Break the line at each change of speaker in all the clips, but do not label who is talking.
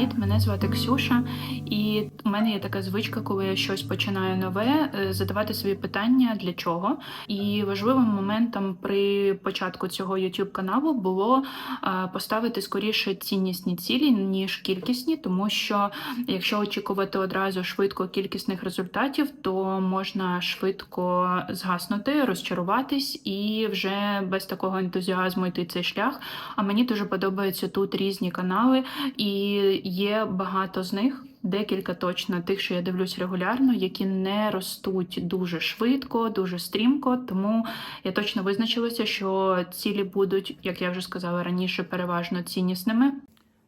Привіт, мене звати Ксюша, і у мене є така звичка, коли я щось починаю нове, е, задавати собі питання для чого. І важливим моментом при початку цього youtube каналу було е, поставити скоріше ціннісні цілі, ніж кількісні, тому що якщо очікувати одразу швидко кількісних результатів, то можна швидко згаснути, розчаруватись і вже без такого ентузіазму йти цей шлях. А мені дуже подобаються тут різні канали, і є багато з них. Декілька точно тих, що я дивлюсь регулярно, які не ростуть дуже швидко, дуже стрімко. Тому я точно визначилася, що цілі будуть, як я вже сказала раніше, переважно ціннісними.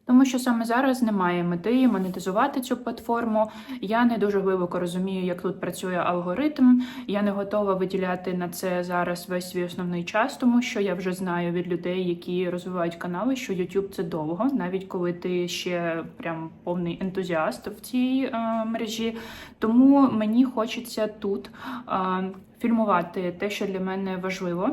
Тому що саме зараз немає мети монетизувати цю платформу. Я не дуже глибоко розумію, як тут працює алгоритм. Я не готова виділяти на це зараз весь свій основний час, тому що я вже знаю від людей, які розвивають канали, що YouTube це довго, навіть коли ти ще прям повний ентузіаст в цій е, мережі. Тому мені хочеться тут. Е, Фільмувати те, що для мене важливо.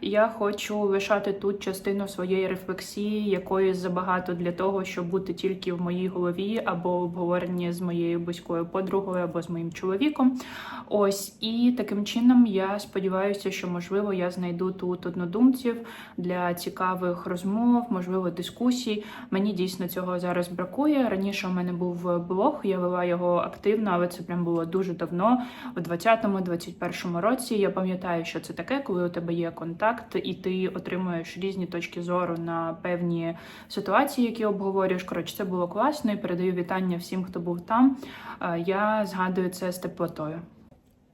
Я хочу лишати тут частину своєї рефлексії, якої забагато для того, щоб бути тільки в моїй голові, або обговоренні з моєю близькою подругою, або з моїм чоловіком. Ось і таким чином я сподіваюся, що можливо я знайду тут однодумців для цікавих розмов, можливо, дискусій. Мені дійсно цього зараз бракує. Раніше у мене був блог, я вела його активно, але це прям було дуже давно, у 20-21 році. Я пам'ятаю, що це таке, коли у тебе є контакт, і ти отримуєш різні точки зору на певні ситуації, які обговорюєш. Коротше, це було класно і передаю вітання всім, хто був там. Е, Я згадую це з теплотою.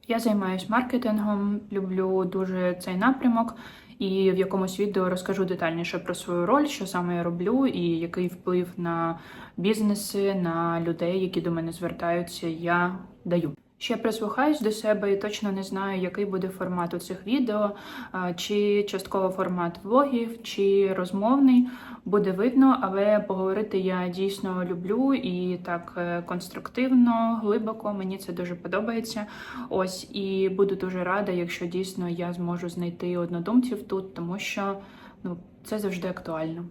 Я займаюся маркетингом, люблю дуже цей напрямок, і в якомусь відео розкажу детальніше про свою роль, що саме я роблю, і який вплив на бізнеси, на людей, які до мене звертаються, я даю. Ще прислухаюсь до себе і точно не знаю, який буде формат у цих відео, чи частково формат влогів, чи розмовний. Буде видно, але поговорити я дійсно люблю і так е, конструктивно, глибоко. Мені це дуже подобається. Ось і буду дуже рада, якщо дійсно я зможу знайти однодумців тут, тому що ну це завжди актуально.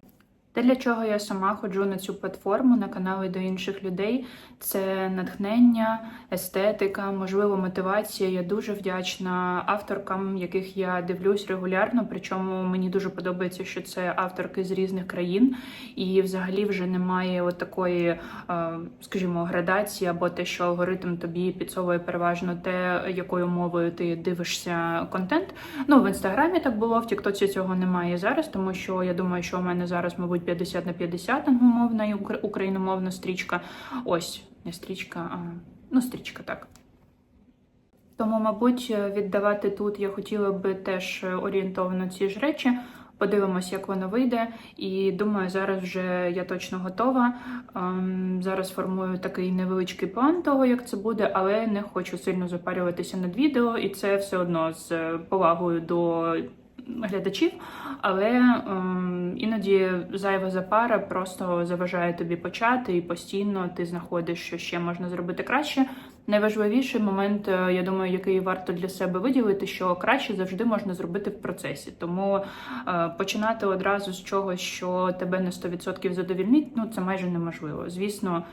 Те, для чого я сама ходжу на цю платформу, на канали до інших людей, це натхнення, естетика, можливо, мотивація. Я дуже вдячна авторкам, яких я дивлюсь регулярно. Причому мені дуже подобається, що це авторки з різних країн, і взагалі вже немає от такої, е, скажімо, градації або те, що алгоритм тобі підсовує переважно те, якою мовою ти дивишся контент. Ну в інстаграмі так було, в Тіктоці цього немає зараз, тому що я думаю, що у мене зараз, мабуть. 50 на 50 англомовна і україномовна стрічка. Ось, не стрічка, а ну, стрічка, так. Тому, мабуть, віддавати тут я хотіла би теж орієнтовано ці ж речі. Подивимось, як воно вийде. І думаю, зараз вже я точно готова. Ем, зараз формую такий невеличкий план того, як це буде, але не хочу сильно запарюватися над відео, і це все одно з повагою до глядачів, але ем, іноді зайва запара просто заважає тобі почати, і постійно ти знаходиш, що ще можна зробити краще. Найважливіший момент, е, я думаю, який варто для себе виділити, що краще завжди можна зробити в процесі. Тому е, починати одразу з чогось, що тебе на 100% задовільнить, ну це майже неможливо. Звісно.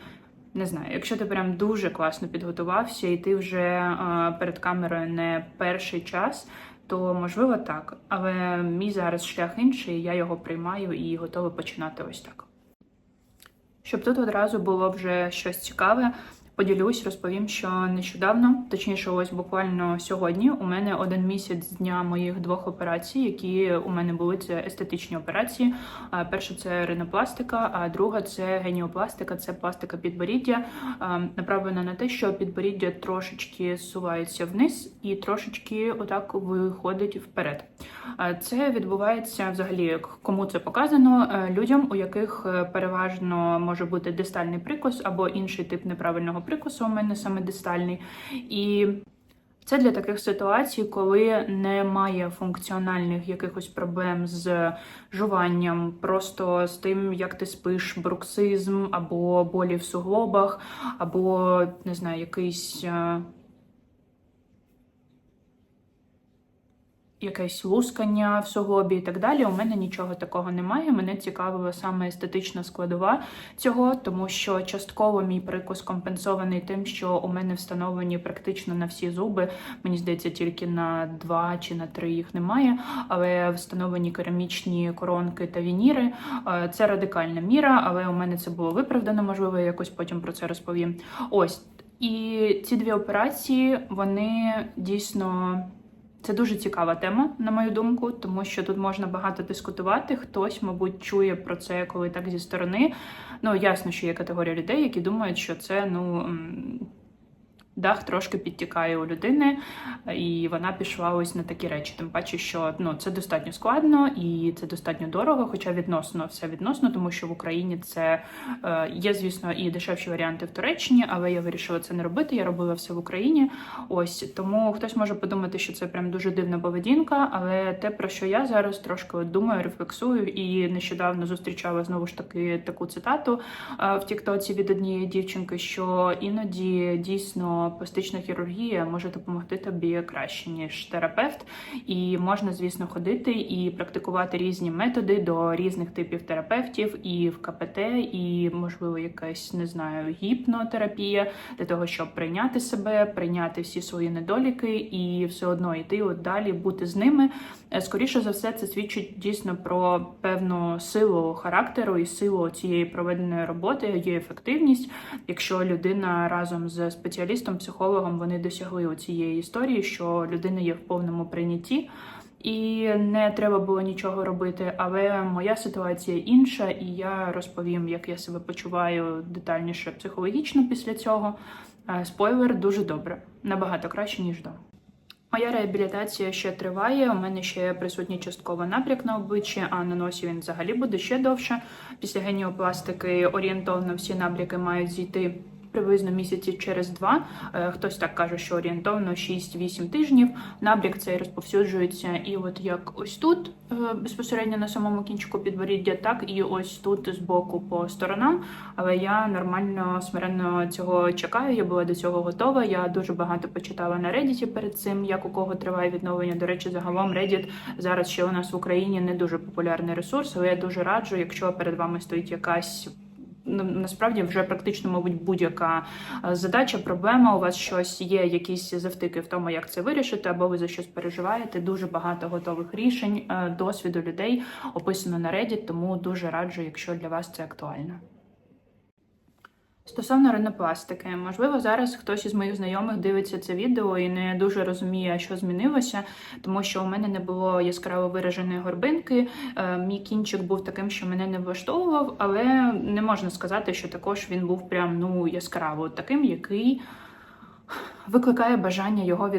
Не знаю, якщо ти прям дуже класно підготувався, і ти вже е, перед камерою не перший час, то можливо так. Але мій зараз шлях інший, я його приймаю і готова починати ось так. Щоб тут одразу було вже щось цікаве, поділюсь, розповім, що нещодавно, точніше, ось буквально сьогодні, у мене один місяць з дня моїх двох операцій, які у мене були це естетичні операції. Перша це ринопластика, а друга це геніопластика, це пластика підборіддя, направлена на те, що підборіддя трошечки зсувається вниз і трошечки отак виходить вперед. Це відбувається взагалі, кому це показано, е, людям, у яких е, переважно може бути дистальний прикус або інший тип неправильного прикусу, у мене саме дистальний. І це для таких ситуацій, коли немає функціональних якихось проблем з жуванням, просто з тим, як ти спиш, бруксизм, або болі в суглобах, або не знаю, якийсь. Якесь лускання в суглобі і так далі. У мене нічого такого немає. Мене цікавила саме естетична складова цього, тому що частково мій прикус компенсований тим, що у мене встановлені практично на всі зуби. Мені здається, тільки на два чи на три їх немає, але встановлені керамічні коронки та вініри. Е, Це радикальна міра, але у мене це було виправдано, можливо, я якось потім про це розповім. Ось. І ці дві операції, вони дійсно. Це дуже цікава тема, на мою думку, тому що тут можна багато дискутувати. Хтось, мабуть, чує про це, коли так зі сторони. Ну, ясно, що є категорія людей, які думають, що це ну. Дах трошки підтікає у людини, і вона пішла ось на такі речі. Тим паче, що ну це достатньо складно і це достатньо дорого, хоча відносно все відносно, тому що в Україні це е, є, звісно, і дешевші варіанти в Туреччині, але я вирішила це не робити. Я робила все в Україні. Ось тому хтось може подумати, що це прям дуже дивна поведінка, але те, про що я зараз трошки думаю, рефлексую, і нещодавно зустрічала знову ж таки таку цитату е, в Тіктоці від однієї дівчинки, що іноді дійсно пластична хірургія може допомогти тобі краще ніж терапевт, і можна, звісно, ходити і практикувати різні методи до різних типів терапевтів, і в КПТ, і можливо якась не знаю гіпнотерапія для того, щоб прийняти себе, прийняти всі свої недоліки і все одно йти от далі, бути з ними. Е, Скоріше за все, це свідчить дійсно про певну силу характеру і силу цієї проведеної роботи, її ефективність. Якщо людина разом з спеціалістом, психологом вони досягли цієї історії, що людина є в повному прийнятті. І не треба було нічого робити, але моя ситуація інша, і я розповім, як я себе почуваю детальніше психологічно після цього. Е, Спойлер дуже добре, набагато краще ніж до. Моя реабілітація ще триває. У мене ще присутній частково напряк на обличчі, а на носі він взагалі буде ще довше. Після геніопластики орієнтовно всі набряки мають зійти. Приблизно місяці через два. Е, Хтось так каже, що орієнтовно 6-8 тижнів. Набряк цей розповсюджується, і от як ось тут е, безпосередньо на самому кінчику підборіддя, так і ось тут збоку по сторонам. Але я нормально смиренно цього чекаю. Я була до цього готова. Я дуже багато почитала на Reddit перед цим, як у кого триває відновлення. До речі, загалом Reddit зараз ще у нас в Україні не дуже популярний ресурс, але я дуже раджу, якщо перед вами стоїть якась. Ну, насправді вже практично, мабуть, будь-яка е, задача, проблема. У вас щось є, якісь завтики в тому, як це вирішити, або ви за щось переживаєте. Дуже багато готових рішень, е, досвіду людей описано на Reddit, тому дуже раджу, якщо для вас це актуально. Стосовно ринопластики, можливо, зараз хтось із моїх знайомих дивиться це відео і не дуже розуміє, що змінилося, тому що у мене не було яскраво вираженої горбинки. Е, Мій кінчик був таким, що мене не влаштовував, але не можна сказати, що також він був прям ну яскраво таким, який викликає бажання його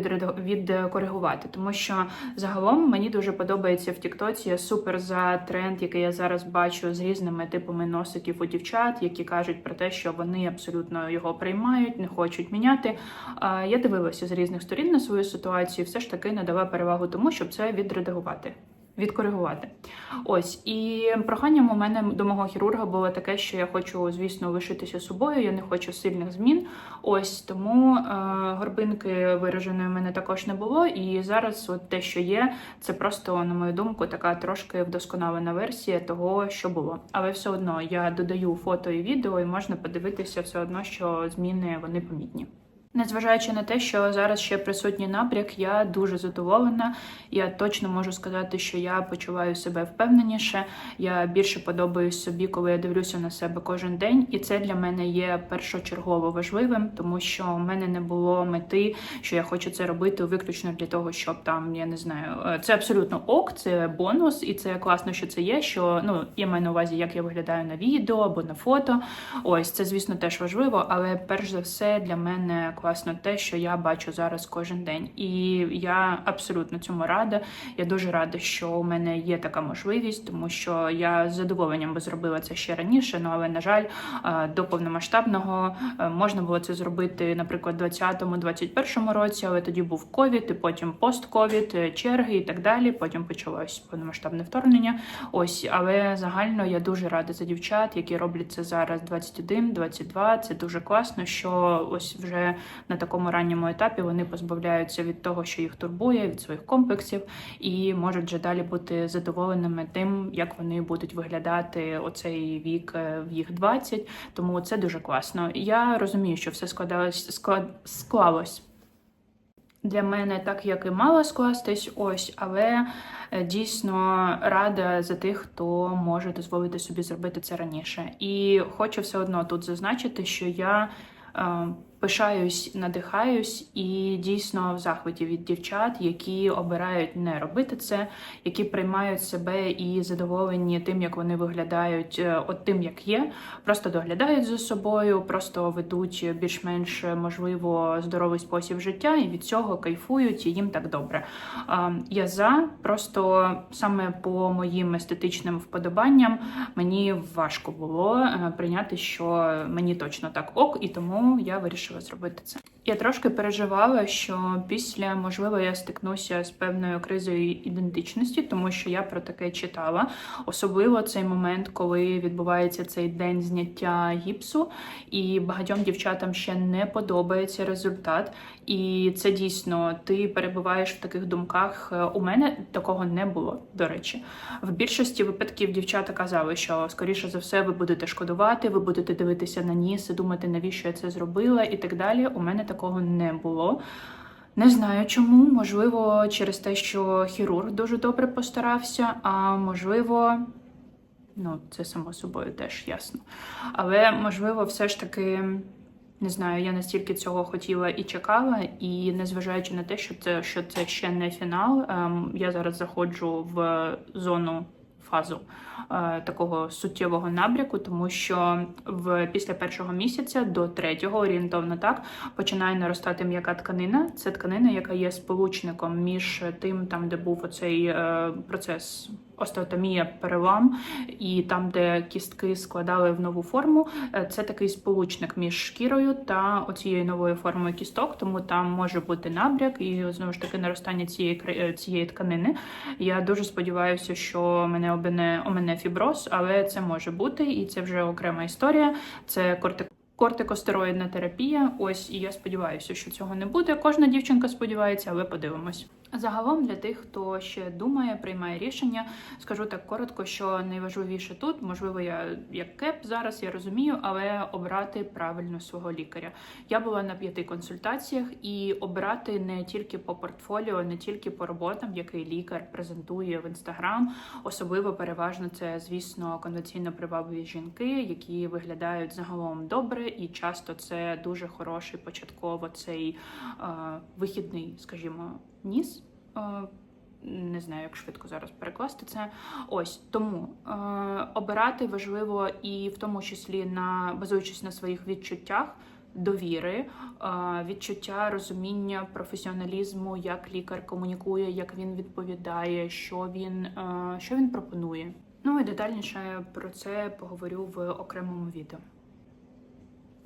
відкоригувати. Тому що загалом мені дуже подобається в Тіктоці. Супер за тренд, який я зараз бачу з різними типами носиків у дівчат, які кажуть про те, що вони абсолютно його приймають, не хочуть міняти. Я дивилася з різних сторін на свою ситуацію, все ж таки надала перевагу тому, щоб це відредагувати. Відкоригувати. Ось і проханням у мене до мого хірурга було таке, що я хочу, звісно, лишитися собою. Я не хочу сильних змін. Ось тому е, горбинки вираженої в мене також не було. І зараз, от те, що є, це просто, на мою думку, така трошки вдосконалена версія того, що було. Але все одно я додаю фото і відео, і можна подивитися все одно, що зміни вони помітні. Незважаючи на те, що зараз ще присутній напряк, я дуже задоволена. Я точно можу сказати, що я почуваю себе впевненіше. Я більше подобаюсь собі, коли я дивлюся на себе кожен день, і це для мене є першочергово важливим, тому що в мене не було мети, що я хочу це робити виключно для того, щоб там я не знаю. е, Це абсолютно ок, це бонус, і це класно, що це є. Що ну я маю на увазі, як я виглядаю на відео або на фото. Ось це, звісно, теж важливо, але перш за все для мене класно те, що я бачу зараз кожен день. І я абсолютно цьому рада. Я дуже рада, що у мене є така можливість, тому що я з задоволенням би зробила це ще раніше. Ну але на жаль, до повномасштабного е, можна було це зробити, наприклад, у 2020-2021 році, але тоді був ковід, і потім постковід, е, черги і так далі. Потім почалось повномасштабне вторгнення. Ось, але загально я дуже рада за дівчат, які роблять це зараз 21, 22. Це дуже класно, що ось вже на такому ранньому етапі вони позбавляються від того, що їх турбує, від своїх комплексів, і можуть вже далі бути задоволеними тим, як вони будуть виглядати оцей вік е, в їх 20. Тому це дуже класно. Я розумію, що все складалось склад, склалось для мене так, як і мало скластись, ось, але е, дійсно рада за тих, хто може дозволити собі зробити це раніше. І хочу все одно тут зазначити, що я. Е, Пишаюсь, надихаюсь і дійсно в захваті від дівчат, які обирають не робити це, які приймають себе і задоволені тим, як вони виглядають, е, от тим, як є, просто доглядають за собою, просто ведуть більш-менш можливо здоровий спосіб життя, і від цього кайфують, і їм так добре. Я за просто саме по моїм естетичним вподобанням мені важко було е, прийняти, що мені точно так ок, і тому я вирішила зробити це. Я трошки переживала, що після, можливо, я стикнуся з певною кризою ідентичності, тому що я про таке читала. Особливо цей момент, коли відбувається цей день зняття гіпсу, і багатьом дівчатам ще не подобається результат. І це дійсно ти перебуваєш в таких думках. У мене такого не було, до речі. В більшості випадків дівчата казали, що скоріше за все ви будете шкодувати, ви будете дивитися на ніс і думати, навіщо я це зробила, і так далі. У мене такого не було. Не знаю чому, можливо, через те, що хірург дуже добре постарався, а можливо, ну, це само собою теж ясно. Але можливо, все ж таки. Не знаю, я настільки цього хотіла і чекала, і незважаючи на те, що це що це ще не фінал, ем, я зараз заходжу в зону фазу е, такого суттєвого набряку, тому що в після першого місяця до третього орієнтовно так починає наростати м'яка тканина. Це тканина, яка є сполучником між тим, там де був оцей е, процес остеотомія, перелам, і там, де кістки складали в нову форму, е, це такий сполучник між шкірою та оцією новою формою кісток, тому там може бути набряк і знову ж таки наростання цієї кри- цієї тканини. Я дуже сподіваюся, що мене обине омене фіброз, але це може бути, і це вже окрема історія. Це кортик. Кортикостероїдна терапія. Ось і я сподіваюся, що цього не буде. Кожна дівчинка сподівається, але подивимось. Загалом для тих, хто ще думає, приймає рішення, скажу так коротко, що найважливіше тут, можливо, я як кеп зараз я розумію, але обрати правильно свого лікаря. Я була на п'яти консультаціях і обрати не тільки по портфоліо, не тільки по роботам, який лікар презентує в інстаграм. Особливо переважно це, звісно, конвенційно привабливі жінки, які виглядають загалом добре, і часто це дуже хороший початково цей е, вихідний, скажімо ніс. Е, Не знаю, як швидко зараз перекласти це. Ось тому е, обирати важливо і в тому числі на базуючись на своїх відчуттях, довіри, е, відчуття розуміння професіоналізму, як лікар комунікує, як він відповідає, що він, е, що він пропонує. Ну і детальніше про це поговорю в окремому відео.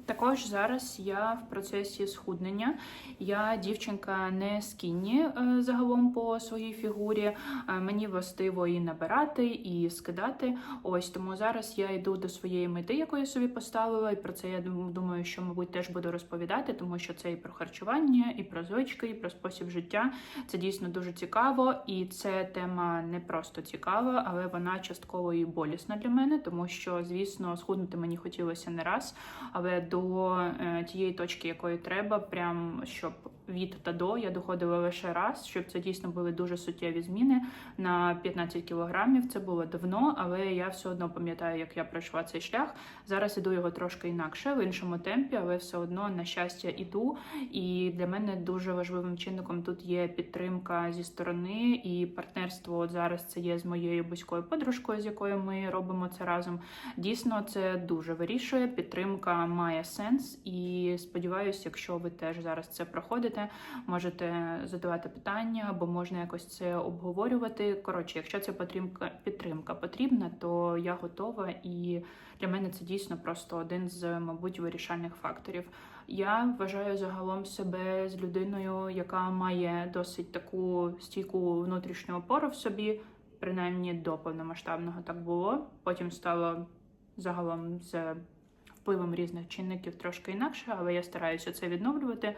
Також зараз я в процесі схуднення. Я дівчинка не скінні е, загалом по своїй фігурі. Е, Мені властиво і набирати, і скидати. Ось тому зараз я йду до своєї мети, яку я собі поставила. І про це я думаю, що мабуть теж буду розповідати, тому що це і про харчування, і про звички, і про спосіб життя. Це дійсно дуже цікаво, і це тема не просто цікава, але вона частково і болісна для мене, тому що, звісно, схуднути мені хотілося не раз, але до е, тієї точки, якої треба, прям щоб від та до я доходила лише раз, щоб це дійсно були дуже суттєві зміни на 15 кілограмів. Це було давно, але я все одно пам'ятаю, як я пройшла цей шлях. Зараз іду його трошки інакше, в іншому темпі, але все одно на щастя іду. І для мене дуже важливим чинником тут є підтримка зі сторони і партнерство. От зараз це є з моєю близькою подружкою, з якою ми робимо це разом. Дійсно, це дуже вирішує. Підтримка має сенс, і сподіваюся, якщо ви теж зараз це проходите, можете задавати питання або можна якось це обговорювати. Коротше, якщо ця підтримка, підтримка потрібна, то я готова, і для мене це дійсно просто один з, мабуть, вирішальних факторів. Я вважаю загалом себе з людиною, яка має досить таку стійку внутрішню опору в собі, принаймні до повномасштабного так було. Потім стало загалом з впливом різних чинників трошки інакше, але я стараюся це відновлювати.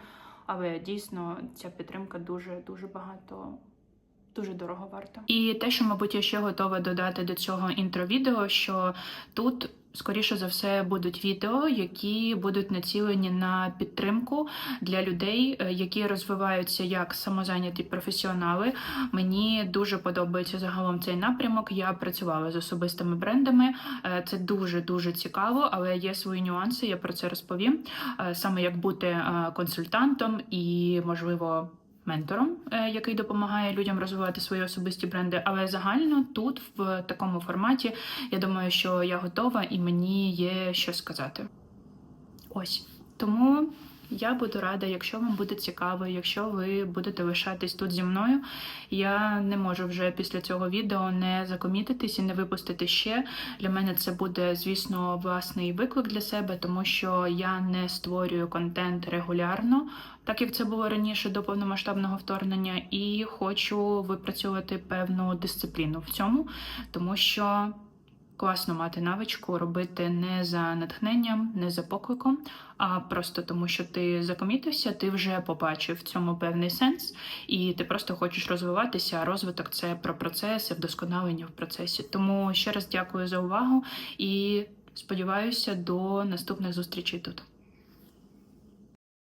Але дійсно ця підтримка дуже дуже багато. Дуже дорого варта. І те, що, мабуть, я ще готова додати до цього інтро-відео, що тут, скоріше за все, будуть відео, які будуть націлені на підтримку для людей, е, які розвиваються як самозайняті професіонали. Мені дуже подобається загалом цей напрямок. Я працювала з особистими брендами. Е, Це дуже дуже цікаво, але є свої нюанси. Я про це розповім. Е, Саме як бути консультантом і, можливо, ментором, е, який допомагає людям розвивати свої особисті бренди. Але загально тут, в такому форматі, я думаю, що я готова і мені є що сказати. Ось тому. Я буду рада, якщо вам буде цікаво, якщо ви будете лишатись тут зі мною. Я не можу вже після цього відео не закомітитись і не випустити ще. Для мене це буде, звісно, власний виклик для себе, тому що я не створюю контент регулярно, так як це було раніше до повномасштабного вторгнення, і хочу випрацьовувати певну дисципліну в цьому, тому що. Класно мати навичку робити не за натхненням, не за покликом, а просто тому, що ти закомітився, ти вже побачив в цьому певний сенс, і ти просто хочеш розвиватися. А розвиток це про процеси, вдосконалення в процесі. Тому ще раз дякую за увагу і сподіваюся до наступних зустрічей тут.